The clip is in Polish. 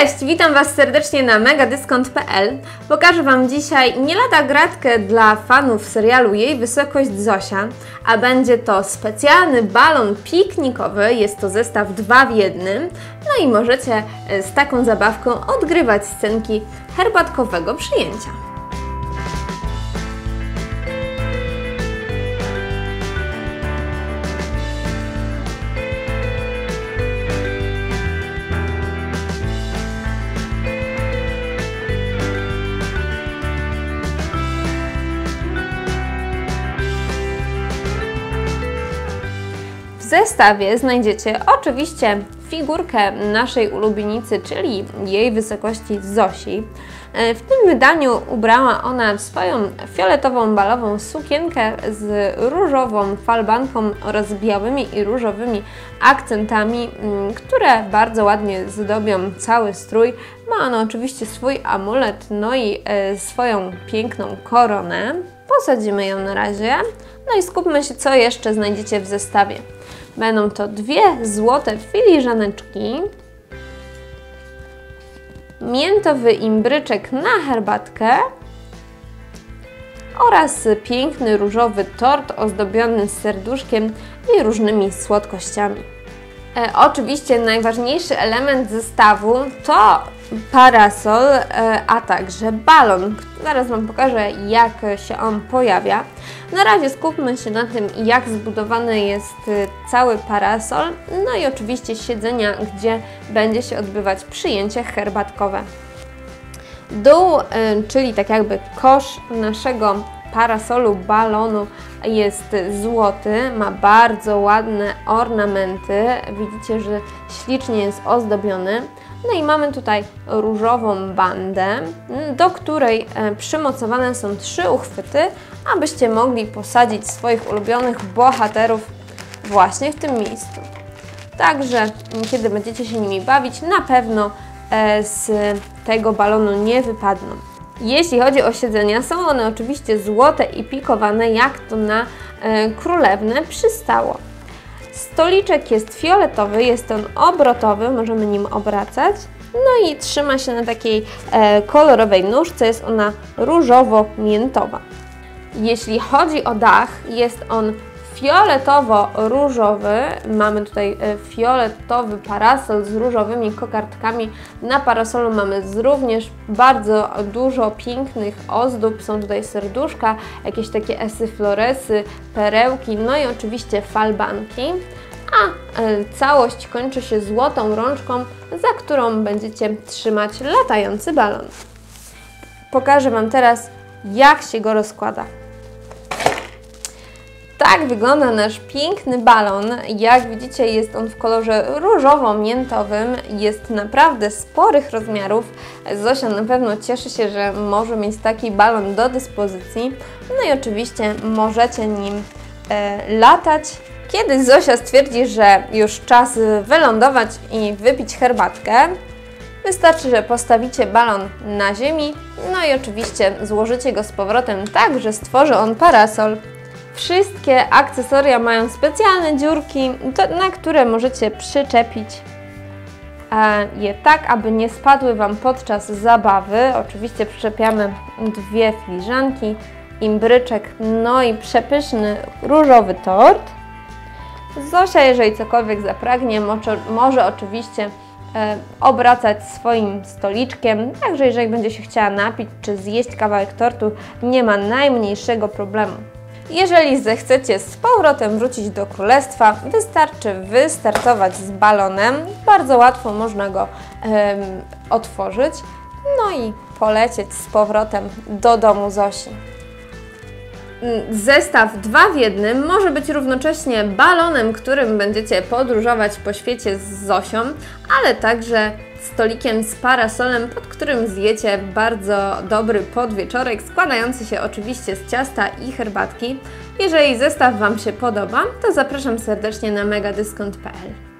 Cześć, witam Was serdecznie na megadyskont.pl. Pokażę Wam dzisiaj nie lada gratkę dla fanów serialu Jej Wysokość Zosia, a będzie to specjalny balon piknikowy, jest to zestaw dwa w jednym, no i możecie e, z taką zabawką odgrywać scenki herbatkowego przyjęcia. Zestawie znajdziecie oczywiście figurkę naszej ulubienicy, czyli jej wysokości Zosi. E, W tym wydaniu ubrała ona swoją fioletową balową sukienkę z różową falbanką oraz białymi i różowymi akcentami, mm, które bardzo ładnie zdobią cały strój. Ma ona oczywiście swój amulet, no i e, swoją piękną koronę. Posadzimy ją na razie. No i skupmy się, co jeszcze znajdziecie w zestawie. Będą to dwie złote filiżaneczki, miętowy imbryczek na herbatkę oraz piękny różowy tort ozdobiony serduszkiem i różnymi słodkościami. E, oczywiście najważniejszy element zestawu to parasol, e, a także balon. Zaraz Wam pokażę, jak się on pojawia. Na razie skupmy się na tym, jak zbudowany jest e, cały parasol, no i oczywiście siedzenia, gdzie będzie się odbywać przyjęcie herbatkowe. Dół, e, czyli tak jakby kosz naszego parasolu balonu jest złoty, ma bardzo ładne ornamenty. Widzicie, że ślicznie jest ozdobiony. No i mamy tutaj różową bandę, do której e, przymocowane są trzy uchwyty, abyście mogli posadzić swoich ulubionych bohaterów właśnie w tym miejscu. Także kiedy będziecie się nimi bawić, na pewno e, z tego balonu nie wypadną. Jeśli chodzi o siedzenia, są one oczywiście złote i pikowane, jak to na e, królewnę przystało. Stoliczek jest fioletowy, jest on obrotowy, możemy nim obracać. No i trzyma się na takiej e, kolorowej nóżce, jest ona różowo-miętowa. Jeśli chodzi o dach, jest on fioletowo-różowy. Mamy tutaj e, fioletowy parasol z różowymi kokardkami. Na parasolu mamy również bardzo dużo pięknych ozdób. Są tutaj serduszka, jakieś takie esy floresy, perełki, no i oczywiście falbanki. A e, całość kończy się złotą rączką, za którą będziecie trzymać latający balon. Pokażę Wam teraz, jak się go rozkłada. Tak wygląda nasz piękny balon. Jak widzicie jest on w kolorze różowo-miętowym. Jest naprawdę sporych rozmiarów. Zosia na pewno cieszy się, że może mieć taki balon do dyspozycji. No i oczywiście możecie nim e, latać. Kiedy Zosia stwierdzi, że już czas wylądować i wypić herbatkę, Wystarczy, że postawicie balon na ziemi, no i oczywiście złożycie go z powrotem tak, że stworzy on parasol Wszystkie akcesoria mają specjalne dziurki, na które możecie przyczepić je tak, aby nie spadły Wam podczas zabawy. Oczywiście przyczepiamy dwie filiżanki, imbryczek, no i przepyszny różowy tort. Zosia, jeżeli cokolwiek zapragnie, może, może oczywiście e, obracać swoim stoliczkiem, także jeżeli będzie się chciała napić czy zjeść kawałek tortu, nie ma najmniejszego problemu. Jeżeli zechcecie z powrotem wrócić do królestwa, wystarczy wystartować z balonem. Bardzo łatwo można go otworzyć. No i polecieć z powrotem do domu Zosi. Zestaw dwa w jednym może być równocześnie balonem, którym będziecie podróżować po świecie z Zosią, ale także stolikiem z parasolem, pod którym zjecie bardzo dobry podwieczorek, składający się oczywiście z ciasta i herbatki. Jeżeli zestaw Wam się podoba, to zapraszam serdecznie na megadyskont.pl.